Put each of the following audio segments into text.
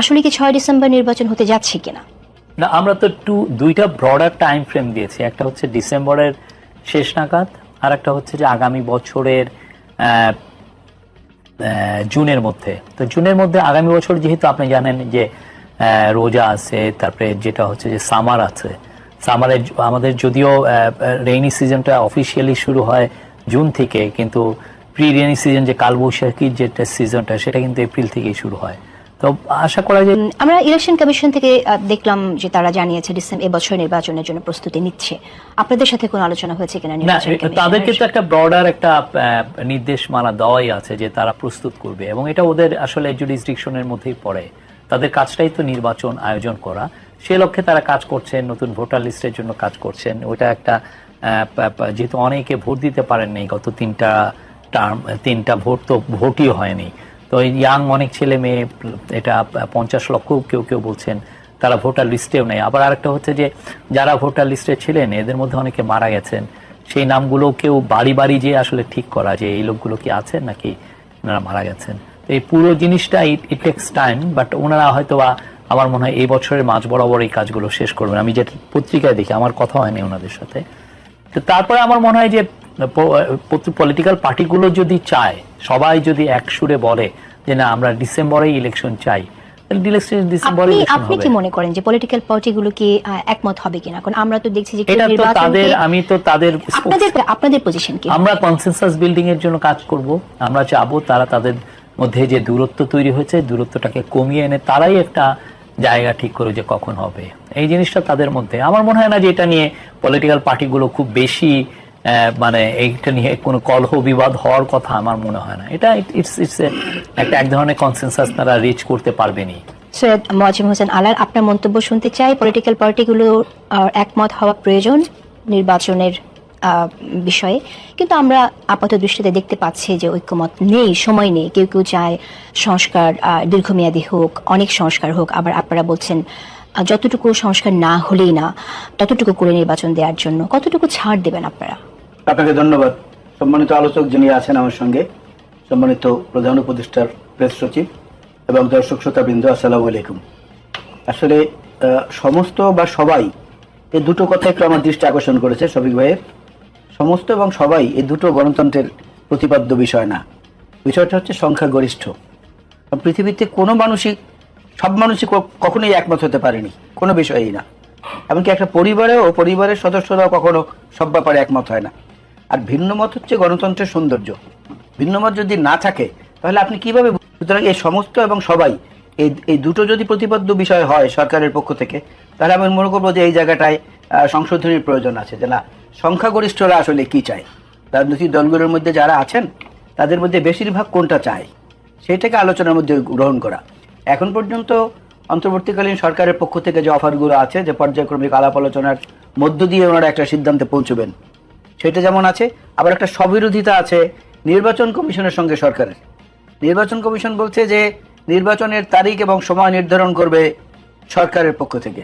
আসলে কি ছয় ডিসেম্বর নির্বাচন হতে যাচ্ছে কিনা? না, আমরা তো টু দুইটা ব্রডার টাইম ফ্রেম দিয়েছি। একটা হচ্ছে ডিসেম্বরের শেষ নাগাদ, আর একটা হচ্ছে যে আগামী বছরের জুনের মধ্যে। তো জুনের মধ্যে আগামী বছর যেহেতু আপনি জানেন যে রোজা আছে, তারপরে যেটা হচ্ছে যে সামার আছে। সামারের আমাদের যদিও রেইনি সিজনটা অফিসিয়ালি শুরু হয় জুন থেকে, কিন্তু প্রি রেইনি সিজন যে কালবৈশাখীর যেটা সিজনটা সেটা কিন্তু এপ্রিল থেকেই শুরু হয়। তো আশা করা যায় আমরা ইলেকশন কমিশন থেকে দেখলাম যে তারা জানিয়েছে ডিসেম্বর এবছর নির্বাচনের জন্য প্রস্তুতি নিচ্ছে। আপনাদের সাথে কোনো আলোচনা হয়েছে কিনা তাদেরকে তো একটা ব্রডার একটা নির্দেশমালা দেওয়াই আছে যে তারা প্রস্তুত করবে এবং এটা ওদের আসলে জুডিসডিকশনের মধ্যেই পড়ে। তাদের কাজটাই তো নির্বাচন আয়োজন করা। সে লক্ষ্যে তারা কাজ করছেন নতুন ভোটার লিস্টের জন্য কাজ করছেন। ওইটা একটা যেহেতু অনেকে ভোট দিতে পারেননি গত তিনটা টার্ম তিনটা ভোট তো ভোটই হয়নি। তো ইয়াং অনেক ছেলে মেয়ে, এটা পঞ্চাশ লক্ষ কেউ কেউ বলছেন, তারা ভোটার লিস্টেও নেই। আবার আরেকটা হচ্ছে যে, যারা ভোটার লিস্টে ছিলেন, এদের মধ্যে অনেকে মারা গেছেন। সেই নামগুলো কেউ বাড়ি বাড়ি যে আসলে ঠিক করা যে এই লোকগুলো কি আছেন নাকি ওনারা মারা গেছেন? এই পুরো জিনিসটা ইট টেক্স টাইম বাট ওনারা হয়তো বা আমার মনে হয় এই বছরের মাঝ বরাবর এই কাজগুলো শেষ করবেন। আমি যেটা পত্রিকায় দেখি, আমার কথা হয়নি ওনাদের সাথে। তো তারপরে আমার মনে হয় যে পলিটিক্যাল পার্টিগুলো যদি চায় সবাই যদি এক সুরে বলে যে না আমরা ডিসেম্বরেই ইলেকশন চাই আপনি কি মনে করেন যে পলিটিক্যাল পার্টিগুলো কি একমত হবে কিনা? কারণ আমরা তো দেখছি যে এটা তো তাদের আমি তো তাদের আপনাদের আপনাদের পজিশন কি? আমরা কনসেনসাস বিল্ডিং এর জন্য কাজ করব। আমরা চাবো তারা তাদের মধ্যে যে দূরত্ব তৈরি হয়েছে দূরত্বটাকে কমিয়ে এনে তারাই একটা জায়গা ঠিক করে যে কখন হবে। এই জিনিসটা তাদের মধ্যে। আমার মনে হয় না যে এটা নিয়ে পলিটিক্যাল পার্টিগুলো খুব বেশি মানে এইটা নিয়ে কোনো কলহ বিবাদ হওয়ার কথা আমার মনে হয় না। এটা ইটস ইটস একটা এক ধরনের কনসেনসাস তারা রিচ করতে পারবেনি সৈয়দ মোয়াজিম হোসেন আলার আপনার মন্তব্য শুনতে চাই। পলিটিক্যাল পার্টিগুলো একমত হওয়া প্রয়োজন নির্বাচনের বিষয়ে। কিন্তু আমরা আপাত দৃষ্টিতে দেখতে পাচ্ছি যে ঐক্যমত নেই, সময় নেই। কেউ কেউ চায় সংস্কার দীর্ঘমেয়াদী হোক, অনেক সংস্কার হোক। আবার আপনারা বলছেন যতটুকু সংস্কার না হলেই না, ততটুকু করে নির্বাচন দেওয়ার জন্য। কতটুকু ছাড় দেবেন আপনারা? আপনাকে ধন্যবাদ। সম্মানিত আলোচক যিনি আছেন আমার সঙ্গে, সম্মানিত প্রধান উপদেষ্টার প্রেস সচিব এবং দর্শক শ্রোতাবৃন্দ, আসসালামু আলাইকুম। আসলে সমস্ত বা সবাই এই দুটো কথা একটু আমার দৃষ্টি আকর্ষণ করেছে, শফিক ভাইয়ের। সমস্ত এবং সবাই এই দুটো গণতন্ত্রের প্রতিপাদ্য বিষয় না। বিষয়টা হচ্ছে সংখ্যাগরিষ্ঠ। পৃথিবীতে কোনো মানুষই, সব মানুষই কখনোই একমত হতে পারেনি, কোনো বিষয়েই না। এমনকি একটা পরিবারেও, পরিবারের সদস্যরাও কখনো সব ব্যাপারে একমত হয় না। আর ভিন্ন মত হচ্ছে গণতন্ত্রের সৌন্দর্য। ভিন্ন মত যদি না থাকে, তাহলে আপনি কীভাবে সুতরাং এই সমস্ত এবং সবাই, এই এই দুটো যদি প্রতিপাদ্য বিষয় হয় সরকারের পক্ষ থেকে, তাহলে আমি মনে করব যে এই জায়গাটায় সংশোধনীর প্রয়োজন আছে যে না, সংখ্যাগরিষ্ঠরা আসলে কি চায়? রাজনৈতিক দলগুলোর মধ্যে যারা আছেন, তাদের মধ্যে বেশিরভাগ কোনটা চায়? সেটাকে আলোচনার মধ্যে গ্রহণ করা। এখন পর্যন্ত অন্তর্বর্তীকালীন সরকারের পক্ষ থেকে যে অফারগুলো আছে, যে পর্যায়ক্রমিক আলাপ আলোচনার মধ্য দিয়ে ওনারা একটা সিদ্ধান্তে পৌঁছবেন সেটা যেমন আছে, আবার একটা স্ববিরোধিতা আছে নির্বাচন কমিশনের সঙ্গে সরকারের। নির্বাচন কমিশন বলছে যে নির্বাচনের তারিখ এবং সময় নির্ধারণ করবে সরকারের পক্ষ থেকে।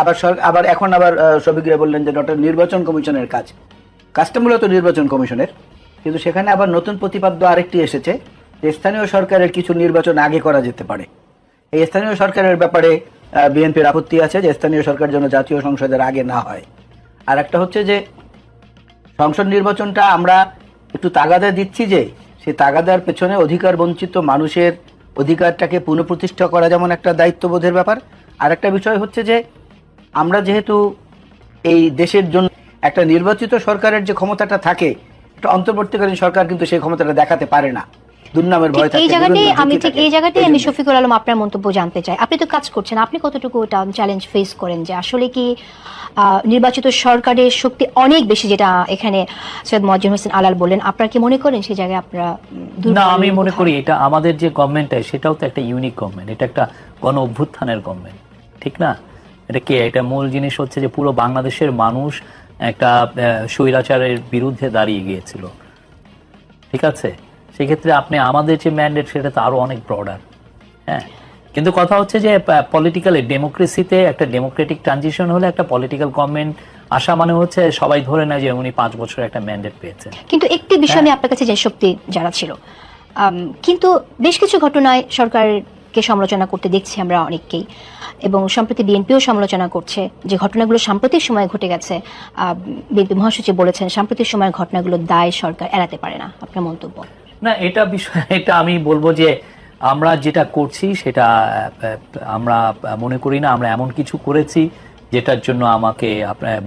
আবার আবার এখন আবার সবিকরা বললেন যে ডক্টর নির্বাচন কমিশনের কাজ। কাজটা মূলত নির্বাচন কমিশনের। কিন্তু সেখানে আবার নতুন প্রতিপাদ্য আরেকটি এসেছে যে স্থানীয় সরকারের কিছু নির্বাচন আগে করা যেতে পারে। এই স্থানীয় সরকারের ব্যাপারে বিএনপির আপত্তি আছে যে স্থানীয় সরকার যেন জাতীয় সংসদের আগে না হয়। আর একটা হচ্ছে যে সংসদ নির্বাচনটা আমরা একটু তাগাদা দিচ্ছি যে সেই তাগাদার পেছনে অধিকার বঞ্চিত মানুষের অধিকারটাকে পুনঃপ্রতিষ্ঠা করা যেমন একটা দায়িত্ববোধের ব্যাপার। আর একটা বিষয় হচ্ছে যে আমরা যেহেতু এই দেশের জন্য একটা নির্বাচিত সরকারের যে ক্ষমতাটা থাকে, একটা অন্তর্বর্তীকালীন সরকার কিন্তু সেই ক্ষমতাটা দেখাতে পারে না। দুর্নামের ভয় থাকে এই জায়গাটাই আমি ঠিক এই জায়গাটাই আমি শফিকুল আলম আপনার মন্তব্য জানতে চাই। আপনি তো কাজ করছেন আপনি কতটুকু ওটা চ্যালেঞ্জ ফেস করেন যে আসলে কি নির্বাচিত সরকারের শক্তি অনেক বেশি যেটা এখানে সৈয়দ মজিম হোসেন আলাল বললেন। আপনারা কি মনে করেন সেই জায়গায় আপনারা না আমি মনে করি এটা আমাদের যে গভর্নমেন্ট সেটাও তো একটা ইউনিক গভর্নমেন্ট এটা একটা গণ অভ্যুত্থানের গভর্নমেন্ট ঠিক না? এটা কে? এটা মূল জিনিস হচ্ছে যে পুরো বাংলাদেশের মানুষ একটা স্বৈরাচারের বিরুদ্ধে দাঁড়িয়ে গিয়েছিল। ঠিক আছে? সেক্ষেত্রে আপনি আমাদের যে ম্যান্ডেট সেটা তো আরও অনেক ব্রডার হ্যাঁ? কিন্তু কথা হচ্ছে যে পলিটিক্যাল ডেমোক্রেসিতে একটা ডেমোক্রেটিক ট্রানজিশন হলে একটা পলিটিক্যাল গভর্নমেন্ট আসা মানে হচ্ছে সবাই ধরে না যে উনি পাঁচ বছর একটা ম্যান্ডেট পেয়েছেন। কিন্তু একটি বিষয় আমি আপনার কাছে যে শক্তি যারা ছিল কিন্তু বেশ কিছু ঘটনায় সরকারকে সমালোচনা করতে দেখছি আমরা অনেককেই এবং সম্প্রতি বিএনপিও সমালোচনা করছে যে ঘটনাগুলো সাম্প্রতিক সময়ে ঘটে গেছে। বিএনপি মহাসচিব বলেছেন সাম্প্রতিক সময়ের ঘটনাগুলো দায় সরকার এড়াতে পারে না। আপনার মন্তব্য? না, এটা বিষয়, এটা আমি বলব যে আমরা যেটা করছি সেটা, আমরা মনে করি না, আমরা এমন কিছু করেছি যেটার জন্য আমাকে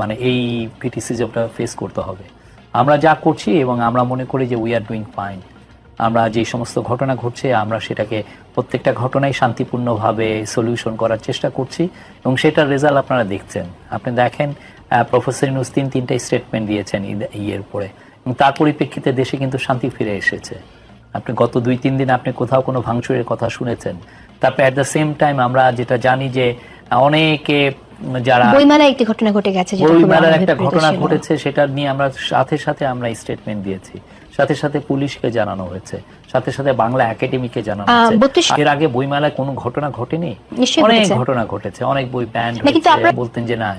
মানে এই ক্রিটিসিজমটা ফেস করতে হবে। আমরা যা করছি এবং আমরা মনে করি যে উই আর ডুইং ফাইন আমরা যে সমস্ত ঘটনা ঘটছে, আমরা সেটাকে প্রত্যেকটা ঘটনায় শান্তিপূর্ণভাবে সলিউশন করার চেষ্টা করছি এবং সেটার রেজাল্ট আপনারা দেখছেন। আপনি দেখেন প্রফেসর ইউনুস তিন তিনটা স্টেটমেন্ট দিয়েছেন ইয়ের পরে। এবং তার পরিপ্রেক্ষিতে দেশে কিন্তু শান্তি ফিরে এসেছে। আপনি গত দুই তিন দিন আপনি কোথাও কোনো ভাঙচুরের কথা শুনেছেন। তারপরে অ্যাট দ্য সেম টাইম আমরা যেটা জানি যে অনেকে যারা বইমেলায় একটি ঘটনা ঘটে গেছে বইমেলার একটা ঘটনা ঘটেছে সেটা নিয়ে আমরা সাথে সাথে আমরা স্টেটমেন্ট দিয়েছি। সাথে সাথে পুলিশকে জানানো হয়েছে। সাথে সাথে বাংলা একাডেমিকে জানানো হয়েছে। এর আগে বইমেলায় কোনো ঘটনা ঘটেনি? অনেক ঘটনা ঘটেছে। অনেক বই ব্যান্ড বলতেন যে না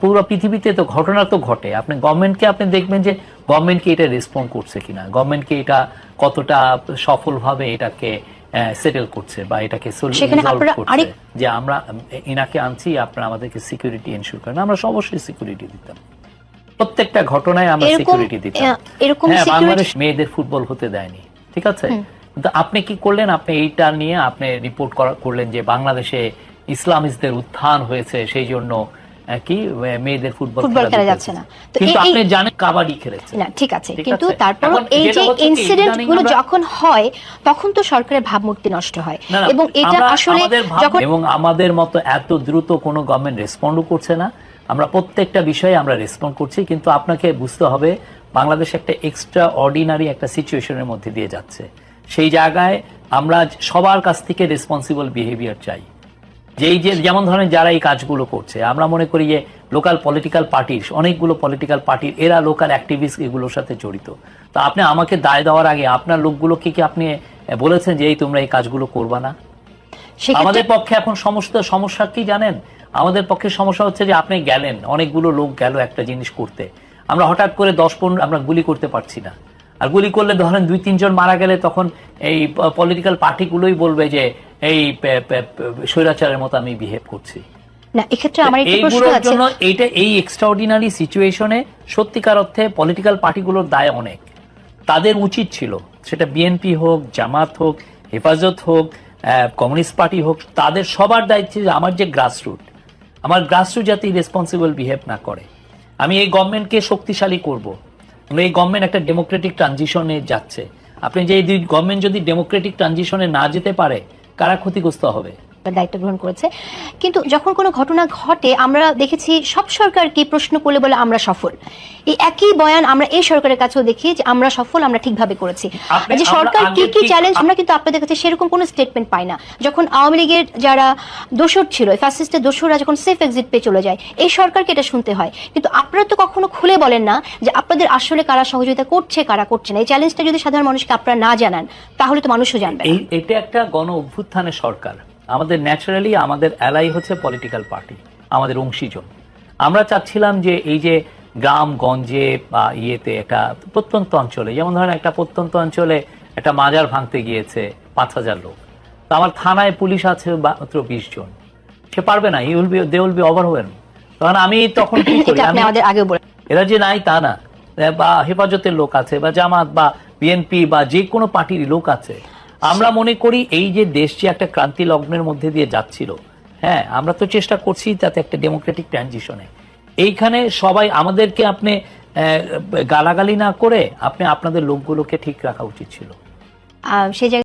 পুরো পৃথিবীতে তো ঘটনা তো ঘটে। আপনি গভর্নমেন্টকে আপনি দেখবেন যে গভর্নমেন্ট কি এটা রেসপন্ড করছে কিনা। গভর্নমেন্ট কি এটা কতটা সফলভাবে এটাকে সেটেল করছে বা এটাকে যে আমরা ইনাকে আনছি আপনারা আমাদেরকে সিকিউরিটি এনশিওর করেন। আমরা অবশ্যই সিকিউরিটি দিতাম। প্রত্যেকটা ঘটনায় আমরা সিকিউরিটি দিতাম। হ্যাঁ বাংলাদেশ মেয়েদের ফুটবল হতে দেয়নি। ঠিক আছে? কিন্তু আপনি কি করলেন? আপনি এইটা নিয়ে আপনি রিপোর্ট করলেন যে বাংলাদেশে ইসলামিস্টদের উত্থান হয়েছে সেই জন্য কি মেয়েদের ফুটবল ফুটবল খেলা যাচ্ছে না। কিন্তু আপনি জানেন কাবাডি খেলেছে। না ঠিক আছে। কিন্তু এখন এই যে ইনসিডেন্টগুলো যখন হয় তখন তো সরকারের ভাবমূর্তি নষ্ট হয়। এবং এটা আসলে যখন এবং আমাদের মতো এত দ্রুত কোনো গভর্নমেন্ট রেসপন্ডও করছে না। আমরা প্রত্যেকটা বিষয়ে আমরা রেসপন্ড করছি কিন্তু আপনাকে বুঝতে হবে বাংলাদেশ একটা এক্সট্রা অর্ডিনারি একটা সিচুয়েশনের মধ্যে দিয়ে যাচ্ছে। সেই জায়গায় আমরা সবার কাছ থেকে রেসপন্সিবল বিহেভিয়ার চাই। যেই যে যেমন ধরেন যারা এই কাজগুলো করছে আমরা মনে করি যে লোকাল পলিটিক্যাল পার্টির অনেকগুলো পলিটিক্যাল পার্টির এরা লোকাল অ্যাক্টিভিস্ট এগুলোর সাথে জড়িত। তো আপনি আমাকে দায় দেওয়ার আগে আপনার লোকগুলোকে কি আপনি বলেছেন যে এই তোমরা এই কাজগুলো করবা না? আমাদের পক্ষে এখন সমস্ত সমস্যা কি জানেন? আমাদের পক্ষে সমস্যা হচ্ছে যে আপনি গেলেন অনেকগুলো লোক গেল একটা জিনিস করতে। আমরা হঠাৎ করে দশ পনেরো আমরা গুলি করতে পারছি না। আর গুলি করলে ধরেন দুই তিনজন মারা গেলে তখন এই পলিটিক্যাল পার্টিগুলোই বলবে যে এই স্বৈরাচারের মতো আমি বিহেভ করছি। না এক্ষেত্রে আমার একটি প্রশ্ন আছে। এইটা এই এক্সট্রাঅর্ডিনারি সিচুয়েশনে সত্যিকার অর্থে পলিটিক্যাল পার্টিগুলোর দায় অনেক। তাদের উচিত ছিল সেটা বিএনপি হোক জামাত হোক হেফাজত হোক কমিউনিস্ট পার্টি হোক তাদের সবার দায়িত্ব যে আমার যে গ্রাসরুট আমার গ্রাসরুট যাতে রেসপন্সিবল বিহেভ না করে। আমি এই গভর্নমেন্টকে শক্তিশালী করব। এই গভর্নমেন্ট একটা ডেমোক্রেটিক ট্রানজিশনে যাচ্ছে। আপনি যে এই গভর্নমেন্ট যদি ডেমোক্রেটিক ট্রানজিশনে না যেতে পারে কারা ক্ষতিগ্রস্ত হবে? দায়িত্ব গ্রহণ করেছে। কিন্তু যখন কোনো ঘটনা ঘটে আমরা দেখেছি সব সরকারকে প্রশ্ন করলে বলে আমরা সফল। এই একই বয়ান আমরা এই সরকারের কাছেও দেখি যে আমরা সফল আমরা ঠিকভাবে করেছি। যে সরকার কি কি চ্যালেঞ্জ আমরা কিন্তু আপনাদের কাছে সেরকম কোনো স্টেটমেন্ট পাই না। যখন আওয়ামী লীগের যারা দোষর ছিল ফ্যাসিস্টের দোষরা যখন সেফ এক্সিট পেয়ে চলে যায় এই সরকারকে এটা শুনতে হয়। কিন্তু আপনারা তো কখনো খুলে বলেন না যে আপনাদের আসলে কারা সহযোগিতা করছে কারা করছে না। এই চ্যালেঞ্জটা যদি সাধারণ মানুষকে আপনারা না জানান তাহলে তো মানুষও জানবে এটা একটা গণ অভ্যুত্থানের সরকার। আমাদের ন্যাচারালি আমাদের অ্যালাই হচ্ছে পলিটিক্যাল পার্টি আমাদের অংশীজন। আমরা চাচ্ছিলাম যে এই যে গ্রাম গঞ্জে বা ইয়েতে একটা প্রত্যন্ত অঞ্চলে যেমন ধরেন একটা প্রত্যন্ত অঞ্চলে একটা মাজার ভাঙতে গিয়েছে পাঁচ হাজার লোক। তো আমার থানায় পুলিশ আছে মাত্র বিশ জন। সে পারবে না he will be they will be overwhelm তখন আমি তখন কি করি এরা যে নাই তা না। বা হেফাজতের লোক আছে বা জামাত বা বিএনপি বা যে কোনো পার্টির লোক আছে। আমরা মনে করি এই যে দেশটি একটা ক্রান্তি লগ্নের মধ্যে দিয়ে যাচ্ছিল হ্যাঁ আমরা তো চেষ্টা করছি তাতে একটা ডেমোক্রেটিক ট্রানজিশনে। এইখানে সবাই আমাদেরকে আপনি গালাগালি না করে আপনি আপনাদের লোকগুলোকে ঠিক রাখা উচিত ছিল। সেই